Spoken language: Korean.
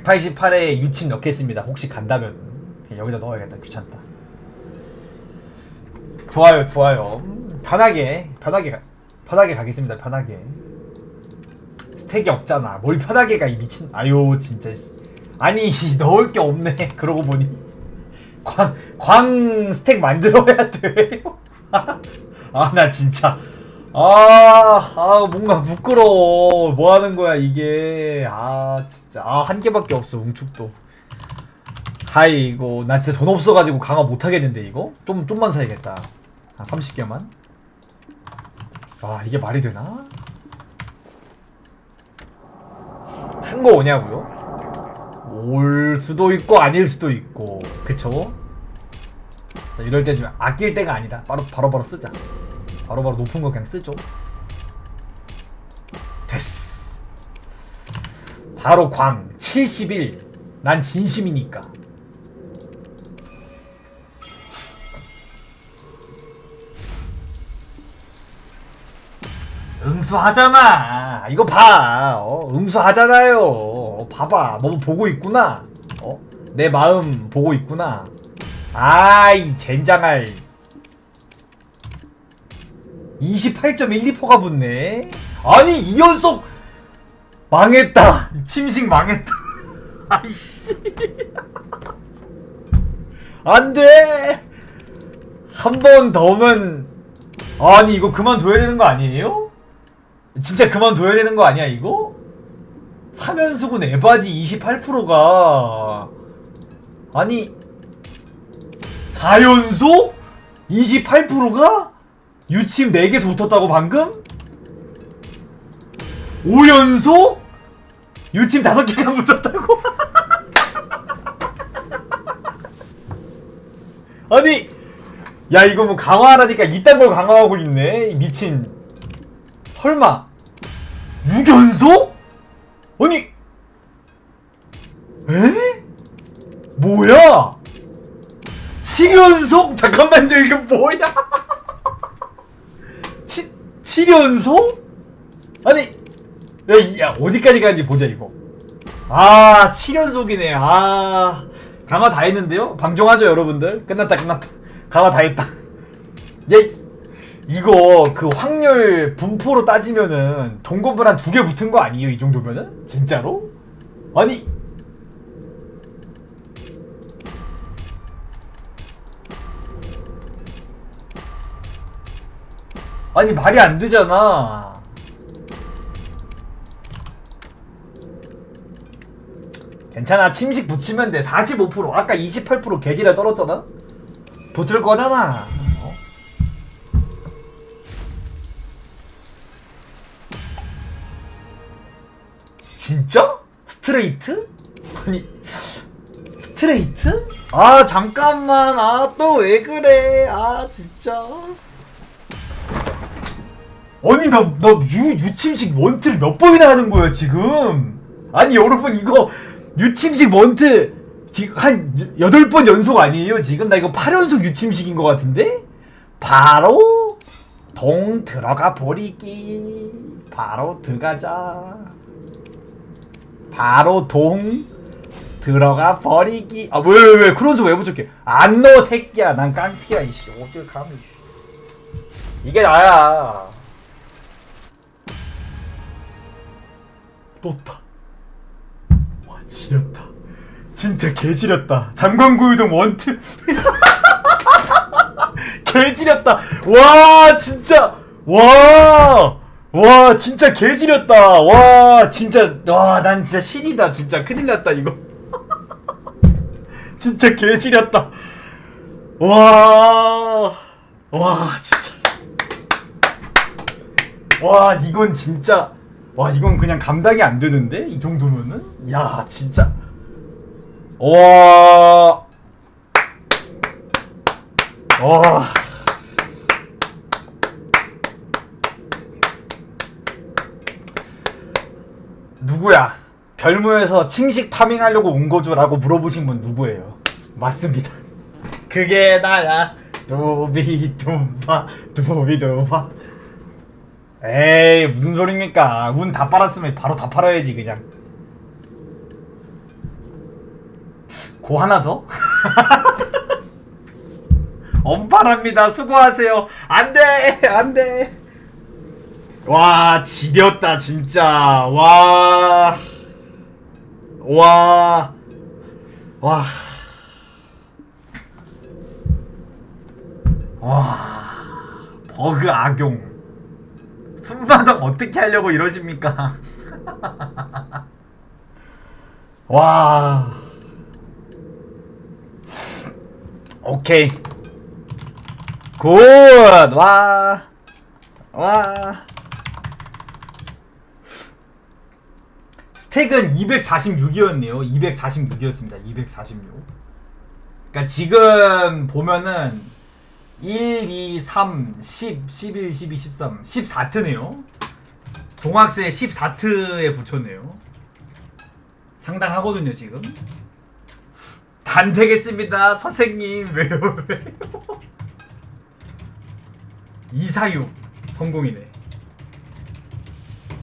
188에 유침 넣겠습니다. 혹시 간다면 여기다 넣어야겠다. 귀찮다. 좋아요, 좋아요. 편하게, 편하게, 가, 편하게 가겠습니다. 편하게. 스택이 없잖아. 뭘 편하게 가 이 미친. 아유 진짜. 씨. 아니 넣을 게 없네. 그러고 보니 광, 광 스택 만들어야 돼. 아 나 진짜. 아, 아 뭔가 부끄러워. 뭐 하는 거야 이게. 아 진짜. 아 한 개밖에 없어 웅축도. 아이고 나 진짜 돈 없어가지고 강화 못 하겠는데 이거? 좀 좀만 사야겠다. 한 30개만. 와 이게 말이 되나? 큰거 오냐고요? 올 수도 있고 아닐 수도 있고 그쵸? 자, 이럴 때좀 아낄 때가 아니다 바로 바로 바로 쓰자 바로 바로 높은 거 그냥 쓰죠 됐어 바로 광 71 난 진심이니까 응수하잖아. 이거 봐. 어, 응수하잖아요. 어, 봐봐. 너무 보고 있구나. 어? 내 마음 보고 있구나. 아이, 젠장할. 28.12%가 붙네. 아니, 이연속 망했다. 침식 망했다. 아이씨. 안 돼. 한 번 더 오면 아니 이거 그만둬야 되는 거 아니에요? 진짜 그만둬야 되는 거 아니야 이거? 3연속은 에바지 28%가 아니 4연속? 28%가? 유침 4개에서 붙었다고 방금? 5연속? 유침 5개가 붙었다고? 아니 야 이거 뭐 강화하라니까 이딴 걸 강화하고 있네 이 미친 설마 6연속? 아니 에? 뭐야 7연속? 잠깐만 저 이거 뭐야 7, 7연속? 아니 야, 이- 야 어디까지 가는지 보자 이거 아 7연속이네 아 강화 다 했는데요? 방종하죠 여러분들 끝났다 끝났다 강화 다 했다 야 이거 그 확률 분포로 따지면은 동급을 한두 개 붙은 거 아니에요 이 정도면은? 진짜로? 아니 아니 말이 안 되잖아. 괜찮아. 침식 붙이면 돼. 45% 아까 28% 개지라 떨었잖아? 붙을 거잖아. 어? 진짜? 스트레이트? 아니 스트레이트? 아 잠깐만. 아 또 왜 그래? 아 진짜 아니 나, 나 유, 유침식 원트를 몇 번이나 하는 거야 지금? 아니 여러분 이거 유침식 원트 지금 한 8번 연속 아니에요 지금? 나 이거 8연속 유침식인 것 같은데? 바로 동 들어가 버리기. 바로 들어가자. 바로 동 들어가 버리기. 아 왜 왜 왜? 그런 소왜 부족해 안 넣어 새끼야. 난 깡티야 이씨. 어딜 감히. 이게 나야 떴다. 와 지렸다. 진짜 개지렸다. 장관구유동 원트. 개지렸다. 와 진짜. 와와 진짜 개지렸다. 와 진짜. 와 난 진짜 신이다. 진짜 큰일 났다 이거. 진짜 개지렸다. 와와 진짜. 와 이건 진짜 와 이건 그냥 감당이 안 되는데 이 정도면은 야 진짜 와 와. 누구야? 별무에서 침식 파밍하려고 온 거죠라고 물어보신 분 누구예요? 맞습니다. 그게 나야. 도비도바 도비도바. 에이 무슨 소리입니까? 운 다 빨았으면 바로 다 팔아야지 그냥. 고 하나 더? 엄팔합니다. 수고하세요. 안 돼! 안 돼! 와, 지렸다, 진짜. 와. 와. 와. 와. 버그 악용. 순마당 어떻게 하려고 이러십니까? 와. 오케이. 굿! 와. 와. 스택은 246이었네요. 246이었습니다. 246. 그러니까 지금 보면은 1, 2, 3, 10, 11, 12, 13, 14트네요. 동학생 14트에 붙였네요. 상당하거든요, 지금. 단 되겠습니다, 선생님. 왜요, 왜요? 246 성공이네.